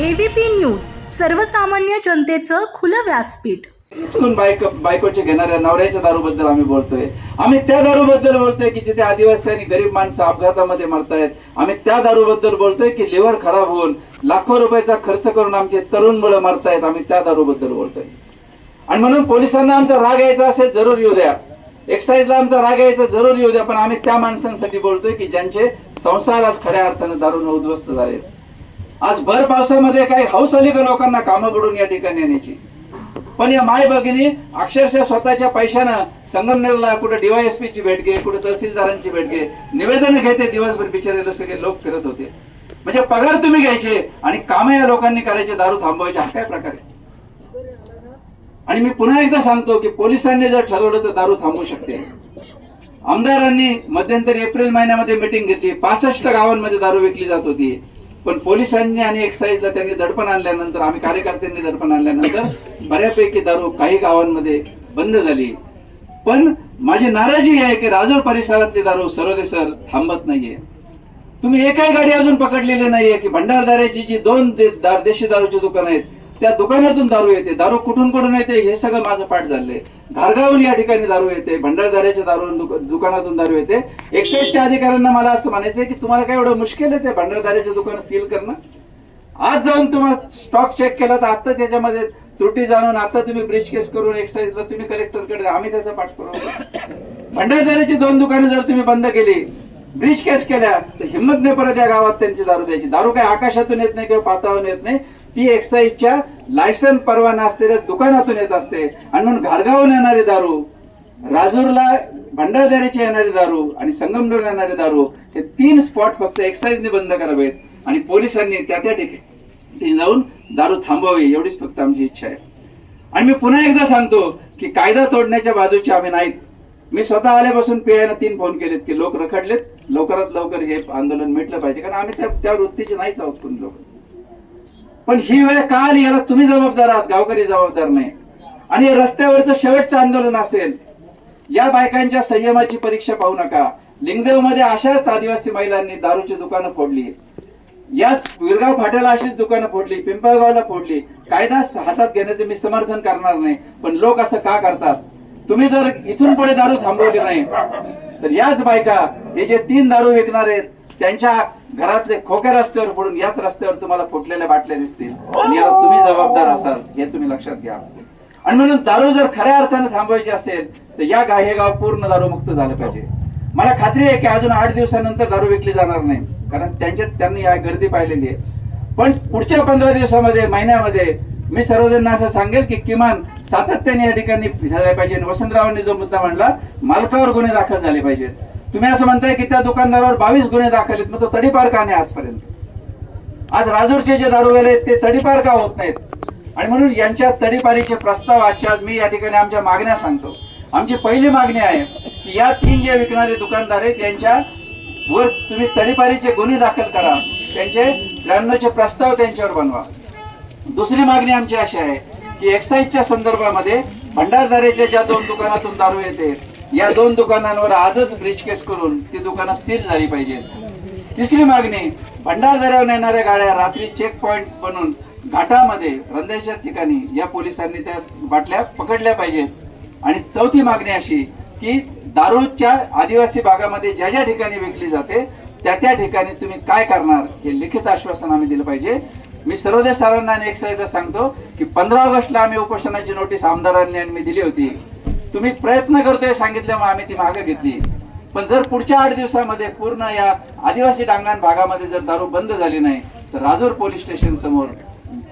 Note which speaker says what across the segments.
Speaker 1: ABP news सर्वसामान्य जनतेचं खुलं व्यासपीठ.
Speaker 2: बायको बायकोचे घेणाऱ्या नवऱ्याच्या दारूबद्दल आम्ही बोलतोय. आम्ही त्या दारूबद्दल बोलतोय की जिथे आदिवासी आणि गरीब माणसं अपघातामध्ये मरतायत आम्ही त्या दारूबद्दल बोलतोय की लिव्हर खराब होऊन लाखो रुपयाचा खर्च करून आमचे तरुण मुलं मरतायत आम्ही त्या दारूबद्दल बोलतोय. आणि म्हणून पोलिसांना आमचा राग यायचा असेल जरूर येऊ द्या. एक्साईजला आमचा राग यायचा जरूर येऊ द्या. पण आम्ही त्या माणसांसाठी बोलतोय की ज्यांचे संसार आज खऱ्या अर्थानं दारून उद्ध्वस्त झालेत. आज भर पावसामध्ये काही हौस आली का लोकांना कामं बुडून या ठिकाणी येण्याची पण या माय भगिनी अक्षरशः स्वतःच्या पैशानं संगमनेरला कुठे डीवायएसपी ची भेट घे कुठे तहसीलदारांची भेट घे निवेदन घेते दिवसभर बिचारे सगळे लोक फिरत होते. म्हणजे पगार तुम्ही घ्यायचे आणि काम या लोकांनी करायचे दारू थांबवायचे हा काय प्रकार आहे? आणि मी पुन्हा एकदा सांगतो की पोलिसांनी जर ठरवलं तर दारू थांबवू शकते. आमदारांनी मध्यंतरी एप्रिल महिन्यामध्ये मीटिंग घेतली पासष्ट गावांमध्ये दारू विकली जात होती. पण पोलिसांनी आणि एक्साईजला त्यांनी दडपण आणल्यानंतर आम्ही कार्यकर्त्यांनी दडपण आणल्यानंतर बऱ्यापैकी दारू काही गावांमध्ये बंद झाली. पण माझी नाराजी आहे की राजूर परिसरातली दारू सरोदे सर थांबत नाहीये. तुम्ही एकही गाडी अजून पकडलेली नाहीये की भंडारदाऱ्याची जी दोन दे- देशी दारूची दुकानं आहेत त्या दुकानातून दारू येते. दारू कुठून कुठून येते हे सगळं माझं पाठ झालंय. धारगावून या ठिकाणी दारू येते भंडारदाऱ्याच्या दारू दुकानातून दारू येते. एक्साईजच्या अधिकाऱ्यांना मला असं म्हणायचंय की तुम्हाला काय एवढं मुश्किल आहे ते भंडारदाऱ्याचे दुकान सील करणं? आज जाऊन तुम्हाला स्टॉक चेक केला तर आता त्याच्यामध्ये त्रुटी जाणून आता तुम्ही ब्रिज केस करून एक्साईजला तुम्ही कलेक्टरकडे आम्ही त्याचा पाठ करू. भंडारदाऱ्याची दोन दुकानं जर तुम्ही बंद केली ब्रिज केस केल्या तर हिंमत नाही परत या गावात त्यांची दारू द्यायची. दारू काय आकाशातून येत नाही किंवा पाताळून येत नाही. ती एक्साईजच्या लायसन परवाना असलेल्या दुकानातून येत असते. आणि म्हणून घारगावून येणारे दारू राजूरला भंडारदऱ्याचे येणारे दारू आणि संगमनेर येणारे दारू हे तीन स्पॉट फक्त एक्साईजने बंद करावेत. आणि पोलिसांनी त्या त्या ठिकाणी जाऊन दारू थांबवावी एवढीच फक्त आमची इच्छा आहे. आणि मी पुन्हा एकदा सांगतो की कायदा तोडण्याच्या बाजूची आम्ही नाहीत. मी स्वतः आल्यापासून पीआयनं तीन फोन केलेत की लोक रखडलेत. लवकरात लवकर हे आंदोलन मिटलं पाहिजे. कारण आम्ही त्या त्या वृत्तीचे नाहीच आहोत कोणी लोक. पण ही वेळ का आली याला तुम्ही जबाबदार आहात गावकरी जबाबदार नाही. आणि रस्त्यावरचं शेवटचं आंदोलन असेल या बायकांच्या संयमाची परीक्षा पाहू नका. लिंगदेवमध्ये अशाच आदिवासी महिलांनी दारूची दुकानं फोडली. याच विरगाव फाट्याला अशीच दुकानं फोडली पिंपळगावला फोडली. कायदा हातात घेण्याचे मी समर्थन करणार नाही पण लोक असं का करतात? तुम्ही जर इथून पुढे दारू थांबवली नाही तर याच बायका हे जे तीन दारू विकणार आहेत त्यांच्या घरातले खोके रस्त्यावर फोडून याच रस्त्यावर तुम्हाला फुटलेल्या बाटल्या दिसतील. आणि याला तुम्ही जबाबदार असाल हे तुम्ही लक्षात घ्या. आणि म्हणून दारू जर खऱ्या अर्थाने थांबवायची असेल तर या गा हे गाव पूर्ण दारू मुक्त झालं पाहिजे. मला खात्री आहे की अजून आठ दिवसानंतर दारू विकली जाणार नाही कारण त्यांच्यात त्यांनी या गर्दी पाहिलेली आहे. पण पुढच्या पंधरा दिवसामध्ये महिन्यामध्ये मी सर्वजणांना असं सांगेल की किमान सातत्याने या ठिकाणी झाले पाहिजे. वसंतरावांनी जो मुद्दा मांडला मालकावर गुन्हे दाखल झाले पाहिजेत. तुम्ही असं म्हणताय की त्या दुकानदारावर बावीस गुन्हे दाखल आहेत मग तो तडीपार का नाही आजपर्यंत? आज राजूरचे जे दारूवाले आहेत ते तडीपार का होत नाहीत? आणि म्हणून यांच्या तडीपारीचे प्रस्ताव आजच्या आज मी या ठिकाणी आमच्या मागण्या सांगतो. आमची पहिली मागणी आहे की या तीन जे विकणारे दुकानदार आहेत यांच्या वर तुम्ही तडीपारीचे गुन्हे दाखल करा. त्यांचे त्र्याण्णवचे प्रस्ताव त्यांच्यावर बनवा. दुसरी मागणी आमची अशी आहे की एक्साईजच्या संदर्भामध्ये भंडारदारेच्या ज्या दोन दुकानातून दारू येते या दोन दुकानांवर आजच ब्रिज केस करून ती दुकानं सील झाली पाहिजेत. तिसरी मागणी भंडारदऱ्यावर येणाऱ्या गाड्या रात्री चेक पॉइंट बनून घाटामध्ये रंध्याच्या ठिकाणी या पोलिसांनी त्या बाटल्या पकडल्या पाहिजेत. आणि चौथी मागणी अशी की दारूच्या आदिवासी भागामध्ये ज्या ज्या ठिकाणी विकली जाते त्या त्या ठिकाणी तुम्ही काय करणार हे लिखित आश्वासन आम्ही दिलं पाहिजे. मी सर्वोदय सरांना आणि एक सांगतो की पंधरा ऑगस्टला आम्ही उपोषणाची नोटीस आमदारांनी आणि मी दिली होती. तुम्ही प्रयत्न करतोय सांगितल्यामुळे आम्ही ती मागे घेतली. पण जर पुढच्या आठ दिवसामध्ये पूर्ण या आदिवासी डांगण भागामध्ये जर दारू बंद झाली नाही तर राजूर पोलीस स्टेशन समोर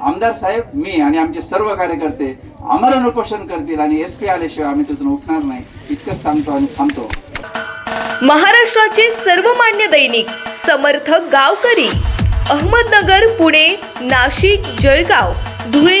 Speaker 2: आमदार साहेब मी आणि आमचे सर्व कार्यकर्ते आमरण उपोषण करतील आणि एस पी आल्याशिवाय आम्ही तिथून उठणार नाही. इतकंच सांगतो आणि थांबतो.
Speaker 3: महाराष्ट्राचे सर्वमान्य दैनिक समर्थ गावकरी अहमदनगर पुणे नाशिक जळगाव धुळे